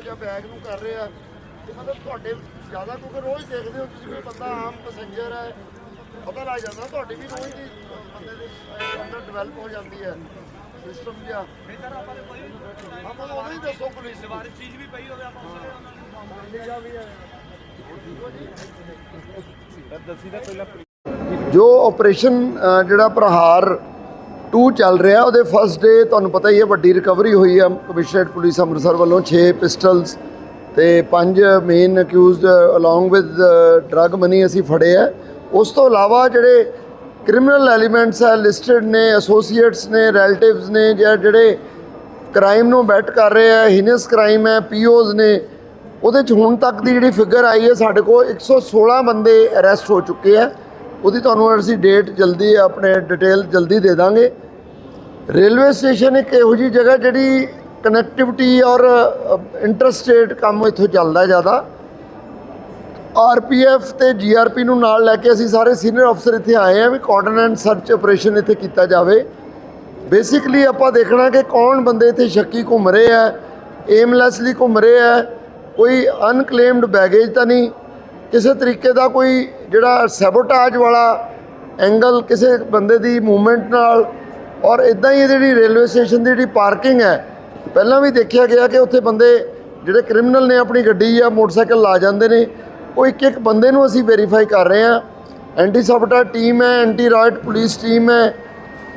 ਰਿਹਾ ਤੇ ਮਤਲਬ ਤੁਹਾਡੇ ਜ਼ਿਆਦਾ ਕਿਉਂਕਿ ਰੋਜ਼ ਦੇਖਦੇ ਹੋ ਤੁਸੀਂ ਵੀ ਬੰਦਾ ਆਮ ਪੈਸੇਂਜਰ ਹੈ ਪਤਾ ਲੱਗ ਜਾਂਦਾ ਤੁਹਾਡੀ ਵੀ ਰੋਜ਼ ਦੀ ਬੰਦੇ ਦੇ ਅੰਦਰ ਡਿਵੈਲਪ ਹੋ ਜਾਂਦੀ ਹੈ ਸਿਸਟਮ ਜਿਹਾ ਬਿਹਤਰ ਆਪਾਂ ਦੇ ਕੋਈ ਆਪਾਂ ਨੂੰ ਉਹਨੂੰ ਹੀ ਦੱਸੋ ਪੁਲਿਸ ਨੂੰ। ਬਾਰਿਸ਼ ਚੀਜ਼ ਵੀ ਪਈ ਹੋਵੇ ਆਪਾਂ ਉਸੇ ਉਹਨਾਂ ਨੂੰ ਜੋ ਆਪਰੇਸ਼ਨ ਜਿਹੜਾ ਪ੍ਰਹਾਰ 2 ਚੱਲ ਰਿਹਾ, ਉਹਦੇ ਫਸਟ ਡੇ ਤੁਹਾਨੂੰ ਪਤਾ ਹੀ ਹੈ, ਵੱਡੀ ਰਿਕਵਰੀ ਹੋਈ ਹੈ ਕਮਿਸ਼ਨਰੇਟ ਪੁਲਿਸ ਅੰਮ੍ਰਿਤਸਰ ਵੱਲੋਂ 6 ਪਿਸਟਲਸ ਤੇ 5 main accused along with drug money ਅਸੀਂ ਫੜੇ ਹੈ। ਉਸ ਤੋਂ ਇਲਾਵਾ ਜਿਹੜੇ ਕ੍ਰਿਮੀਨਲ ਐਲੀਮੈਂਟਸ ਹੈ ਲਿਸਟਡ ਨੇ ਐਸੋਸੀਏਟਸ ਨੇ ਰਿਲੇਟਿਵਸ ਨੇ, ਜਾਂ ਜਿਹੜੇ ਕ੍ਰਾਈਮ ਨੂੰ ਬੈਟ ਕਰ ਰਹੇ ਆ ਹੀਨਸ ਕ੍ਰਾਈਮ ਹੈ ਪੀਓਜ਼ ਨੇ, ਉਹਦੇ ਚ ਹੁਣ ਤੱਕ ਦੀ ਜਿਹੜੀ ਫਿਗਰ ਆਈ ਹੈ, ਸਾਡੇ ਕੋਲ 116 ਬੰਦੇ ਅਰੈਸਟ ਹੋ ਚੁੱਕੇ ਆ ਉਹਦੀ ਤੁਹਾਨੂੰ ਅਸੀਂ ਡੇਟ ਜਲਦੀ, ਆਪਣੇ ਡਿਟੇਲ ਜਲਦੀ ਦੇ ਦਾਂਗੇ। ਰੇਲਵੇ ਸਟੇਸ਼ਨ ਇੱਕ ਇਹੋ ਜੀ ਜਗ੍ਹਾ ਜਿਹੜੀ ਕਨੈਕਟੀਵਿਟੀ ਔਰ ਇੰਟਰਸਟੇਟ ਕੰਮ ਇੱਥੋਂ ਚੱਲਦਾ ਜ਼ਿਆਦਾ। ਆਰਪੀਐਫ ਤੇ ਜੀਆਰਪੀ ਨੂੰ ਨਾਲ ਲੈ ਕੇ ਅਸੀਂ ਸਾਰੇ ਸੀਨੀਅਰ ਅਫਸਰ ਇੱਥੇ ਆਏ ਆ ਵੀ ਕੋਆਰਡੀਨੇਟ ਸਰਚ ਆਪਰੇਸ਼ਨ ਇੱਥੇ ਕੀਤਾ ਜਾਵੇ। ਬੇਸਿਕਲੀ ਆਪਾਂ ਦੇਖਣਾ ਕਿ ਕੌਣ ਬੰਦੇ ਇੱਥੇ ਸ਼ੱਕੀ ਘੁੰਮ ਰਹੇ ਆ ਏਮਲੈਸਲੀ ਘੁੰਮ ਰਹੇ ਆ, ਕੋਈ ਅਨਕਲੇਮਡ ਬੈਗੇਜ ਤਾਂ ਨਹੀਂ। ਕਿਸੇ ਤਰੀਕੇ ਦਾ ਕੋਈ ਜਿਹੜਾ ਸੈਬੋਟਾਜ ਵਾਲਾ ਐਂਗਲ ਕਿਸੇ ਬੰਦੇ ਦੀ ਮੂਵਮੈਂਟ ਨਾਲ ਔਰ ਇਦਾਂ ਹੀ ਇਹ ਜਿਹੜੀ ਰੇਲਵੇ ਸਟੇਸ਼ਨ ਦੀ ਜਿਹੜੀ ਪਾਰਕਿੰਗ ਹੈ, ਪਹਿਲਾਂ ਵੀ ਦੇਖਿਆ ਗਿਆ ਕਿ ਉੱਥੇ ਬੰਦੇ ਜਿਹੜੇ ਕ੍ਰਿਮੀਨਲ ਨੇ ਆਪਣੀ ਗੱਡੀ ਜਾਂ ਮੋਟਰਸਾਈਕਲ ਲਾ ਜਾਂਦੇ ਨੇ, ਉਹ ਇੱਕ ਇੱਕ ਬੰਦੇ ਨੂੰ ਅਸੀਂ ਵੈਰੀਫਾਈ ਕਰ ਰਹੇ ਹਾਂ। ਐਂਟੀ ਸਬਟਾ ਟੀਮ ਹੈ, ਐਂਟੀ ਰਾਇਟ ਪੁਲਿਸ ਟੀਮ ਹੈ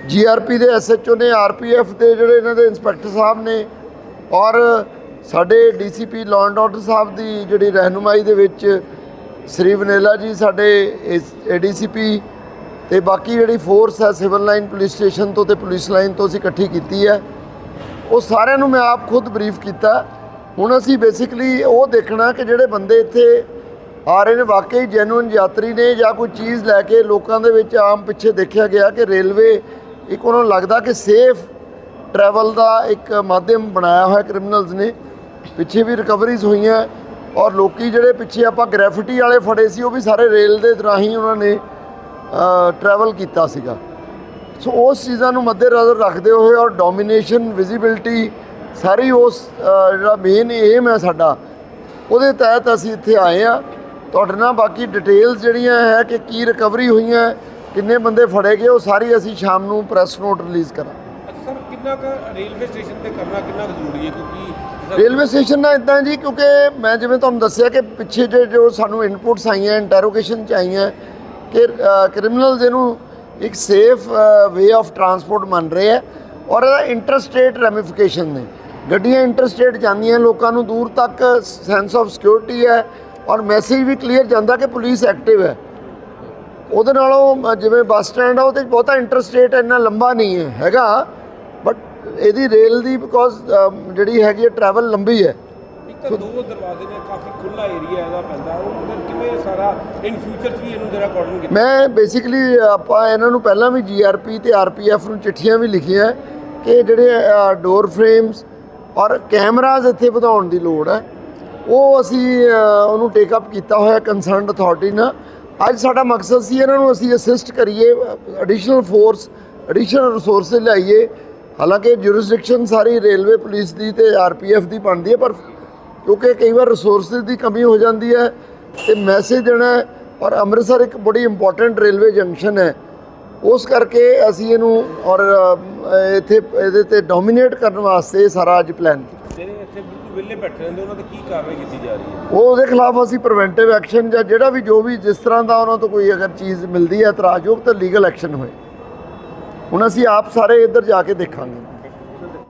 ਜੀਆਰਪੀ ਦੇ ਐਸਐਚਓ ਨੇ ਆਰਪੀਐਫ ਦੇ ਜਿਹੜੇ ਇਹਨਾਂ ਦੇ ਇੰਸਪੈਕਟਰ ਸਾਹਿਬ ਨੇ, ਔਰ ਸਾਡੇ ਡੀਸੀਪੀ ਲਾਅ ਐਂਡ ਆਰਡਰ ਸਾਹਿਬ ਦੀ ਜਿਹੜੀ ਰਹਿਨੁਮਾਈ ਦੇ ਵਿੱਚ ਸ੍ਰੀ ਵਨੇਲਾ ਜੀ, ਸਾਡੇ ਏਡੀਸੀਪੀ ਤੇ ਬਾਕੀ ਜਿਹੜੀ ਫੋਰਸ ਹੈ ਸਿਵਲ ਲਾਈਨ ਪੁਲਿਸ ਸਟੇਸ਼ਨ ਤੋਂ ਤੇ ਪੁਲਿਸ ਲਾਈਨ ਤੋਂ ਅਸੀਂ ਇਕੱਠੀ ਕੀਤੀ ਹੈ। ਉਹ ਸਾਰਿਆਂ ਨੂੰ ਮੈਂ ਆਪ ਖੁਦ ਬਰੀਫ ਕੀਤਾ। ਹੁਣ ਅਸੀਂ ਬੇਸਿਕਲੀ ਉਹ ਦੇਖਣਾ ਕਿ ਜਿਹੜੇ ਬੰਦੇ ਇੱਥੇ ਆ ਰਹੇ ਨੇ, ਵਾਕਈ ਜੈਨੂਇਨ ਯਾਤਰੀ ਨੇ ਜਾਂ ਕੋਈ ਚੀਜ਼ ਲੈ ਕੇ ਲੋਕਾਂ ਦੇ ਵਿੱਚ ਆਮ ਪਿੱਛੇ ਦੇਖਿਆ ਗਿਆ ਕਿ ਰੇਲਵੇ ਇੱਕ ਉਹਨਾਂ ਨੂੰ ਲੱਗਦਾ ਕਿ ਸੇਫ ਟਰੈਵਲ ਦਾ ਇੱਕ ਮਾਧਿਅਮ ਬਣਾਇਆ ਹੋਇਆ ਕ੍ਰਿਮੀਨਲਸ ਨੇ। ਪਿੱਛੇ ਵੀ ਰਿਕਵਰੀਜ਼ ਹੋਈਆਂ ਔਰ ਲੋਕੀ ਜਿਹੜੇ ਪਿੱਛੇ ਆਪਾਂ ਗ੍ਰੈਫਿਟੀ ਵਾਲੇ ਫੜੇ ਸੀ, ਉਹ ਵੀ ਸਾਰੇ ਰੇਲ ਦੇ ਰਾਹੀਂ ਉਹਨਾਂ ਨੇ ਟਰੈਵਲ ਕੀਤਾ ਸੀਗਾ। ਸੋ ਉਸ ਚੀਜ਼ਾਂ ਨੂੰ ਮੱਦੇਨਜ਼ਰ ਰੱਖਦੇ ਹੋਏ ਔਰ ਡੋਮੀਨੇਸ਼ਨ ਵਿਜ਼ਿਬਿਲਟੀ ਸਾਰੀ ਉਸ ਜਿਹੜਾ ਮੇਨ ਏਮ ਹੈ ਸਾਡਾ ਉਹਦੇ ਤਹਿਤ ਅਸੀਂ ਇੱਥੇ ਆਏ ਆ ਤੁਹਾਡੇ ਨਾਲ ਬਾਕੀ ਡਿਟੇਲਸ ਜਿਹੜੀਆਂ ਹੈ ਕਿ ਕੀ ਰਿਕਵਰੀ ਹੋਈਆਂ ਕਿੰਨੇ ਬੰਦੇ ਫੜੇ ਗਏ ਉਹ ਸਾਰੀ ਅਸੀਂ ਸ਼ਾਮ ਨੂੰ ਪ੍ਰੈਸ ਨੋਟ ਰਿਲੀਜ਼ ਕਰਾਂਗੇ। ਅੱਛਾ ਸਰ ਕਿੰਨਾ ਕੁ ਰੇਲਵੇ ਸਟੇਸ਼ਨ ਤੇ ਕਰਨਾ ਕਿੰਨਾ ਜ਼ਰੂਰੀ ਹੈ? ਕਿਉਂਕਿ ਰੇਲਵੇ ਸਟੇਸ਼ਨ ਨਾਲ ਇਦਾਂ ਜੀ ਕਿਉਂਕਿ ਮੈਂ ਜਿਵੇਂ ਤੁਹਾਨੂੰ ਦੱਸਿਆ ਕਿ ਪਿੱਛੇ ਜੇ ਜੋ ਸਾਨੂੰ ਇਨਪੁਟਸ ਆਈਆਂ ਇੰਟਰੋਗੇਸ਼ਨ ਚ ਆਈਆਂ ਕਿ ਕ੍ਰਿਮੀਨਲਸ ਇਹਨੂੰ ਇੱਕ ਸੇਫ ਵੇ ਆਫ ਟਰਾਂਸਪੋਰਟ ਮੰਨ ਰਹੇ ਹੈ ਔਰ ਇਹਦਾ ਇੰਟਰਸਟੇਟ ਰੈਮਿਫਿਕੇਸ਼ਨ ਨੇ। ਗੱਡੀਆਂ ਇੰਟਰਸਟੇਟ ਜਾਂਦੀਆਂ, ਲੋਕਾਂ ਨੂੰ ਦੂਰ ਤੱਕ ਸੈਂਸ ਆਫ ਸਿਕਿਉਰਿਟੀ ਹੈ ਔਰ ਮੈਸੇਜ ਵੀ ਕਲੀਅਰ ਜਾਂਦਾ ਕਿ ਪੁਲਿਸ ਐਕਟਿਵ ਹੈ। ਉਹਦੇ ਨਾਲੋਂ ਜਿਵੇਂ ਬੱਸ ਸਟੈਂਡ ਆ, ਉਹਦੇ ਬਹੁਤਾ ਇੰਟਰਸਟੇਟ ਇੰਨਾ ਲੰਬਾ ਨਹੀਂ ਹੈ, ਹੈਗਾ। ਬਟ ਇਹਦੀ ਰੇਲ ਦੀ ਬਿਕੋਜ਼ ਜਿਹੜੀ ਹੈਗੀ ਹੈ ਟਰੈਵਲ ਲੰਬੀ ਹੈ। ਇੱਕ ਤਾਂ ਦੋ ਦਰਵਾਜ਼ੇ ਨੇ, ਕਾਫੀ ਖੁੱਲਾ ਏਰੀਆ ਇਹਦਾ ਪੈਂਦਾ। ਉਹ ਫਿਰ ਕਿਵੇਂ ਸਾਰਾ ਇਨ ਫਿਊਚਰ ਵੀ ਇਹਨੂੰ ਜਿਹੜਾ ਕੋਡਨ ਕੀਤਾ? ਮੈਂ ਬੇਸਿਕਲੀ ਆਪਾਂ ਇਹਨਾਂ ਨੂੰ ਪਹਿਲਾਂ ਵੀ ਜੀਆਰਪੀ ਤੇ ਆਰਪੀਐਫ ਨੂੰ ਚਿੱਠੀਆਂ ਵੀ ਲਿਖੀਆਂ ਕਿ ਜਿਹੜੇ ਡੋਰ ਫਰੇਮਸ ਔਰ ਕੈਮਰਾਜ਼ ਇੱਥੇ ਵਧਾਉਣ ਦੀ ਲੋੜ ਹੈ। ਉਹ ਅਸੀਂ ਉਹਨੂੰ ਟੇਕ ਅਪ ਕੀਤਾ ਹੋਇਆ ਕੰਸਰਨਡ ਅਥਾਰਟੀ ਨਾਲ। ਅੱਜ ਸਾਡਾ ਮਕਸਦ ਸੀ ਇਹਨਾਂ ਨੂੰ ਅਸੀਂ ਅਸਿਸਟ ਕਰੀਏ ਐਡੀਸ਼ਨਲ ਫੋਰਸ ਐਡੀਸ਼ਨਲ ਰਿਸੋਰਸ ਲਿਆਈਏ। ਹਾਲਾਂਕਿ ਜੁਰਿਸਡਿਕਸ਼ਨ ਸਾਰੀ ਰੇਲਵੇ ਪੁਲਿਸ ਦੀ ਤੇ ਆਰਪੀਐਫ ਦੀ ਬਣਦੀ ਹੈ, ਪਰ ਕਿਉਂਕਿ ਕਈ ਵਾਰ ਰਿਸੋਰਸਸ ਦੀ ਕਮੀ ਹੋ ਜਾਂਦੀ ਹੈ ਤੇ ਮੈਸੇਜ ਦੇਣਾ ਔਰ ਅੰਮ੍ਰਿਤਸਰ ਇੱਕ ਬੜੀ ਇੰਪੋਰਟੈਂਟ ਰੇਲਵੇ ਜੰਕਸ਼ਨ ਹੈ। ਉਸ ਕਰਕੇ ਅਸੀਂ ਇਹਨੂੰ ਔਰ ਇੱਥੇ ਇਹਦੇ ਤੇ ਡੋਮੀਨੇਟ ਕਰਨ ਵਾਸਤੇ ਸਾਰਾ ਅੱਜ ਪਲਾਨ ਕੀਤਾ। ਜਿਹੜੇ ਇੱਥੇ ਬਿਲਕੁਲ ਵਿਹਲੇ ਬੈਠੇ ਰਹਿੰਦੇ ਉਹਨਾਂ ਤੇ ਕੀ ਕਾਰਵਾਈ ਕੀਤੀ ਜਾ ਰਹੀ ਹੈ? ਉਹ ਉਹਦੇ ਖਿਲਾਫ ਅਸੀਂ ਪ੍ਰੀਵੈਂਟਿਵ ਐਕਸ਼ਨ ਜਾਂ ਜਿਹੜਾ ਵੀ ਜੋ ਵੀ ਜਿਸ ਤਰ੍ਹਾਂ ਦਾ ਉਹਨਾਂ ਤੋਂ ਕੋਈ ਅਗਰ ਚੀਜ਼ ਮਿਲਦੀ ਹੈ ਇਤਰਾਜ਼ਯੋਗ ਤਾਂ ਲੀਗਲ ਐਕਸ਼ਨ ਹੋਏ। ਹੁਣ ਅਸੀਂ ਆਪ ਸਾਰੇ ਇੱਧਰ ਜਾ ਕੇ ਦੇਖਾਂਗੇ।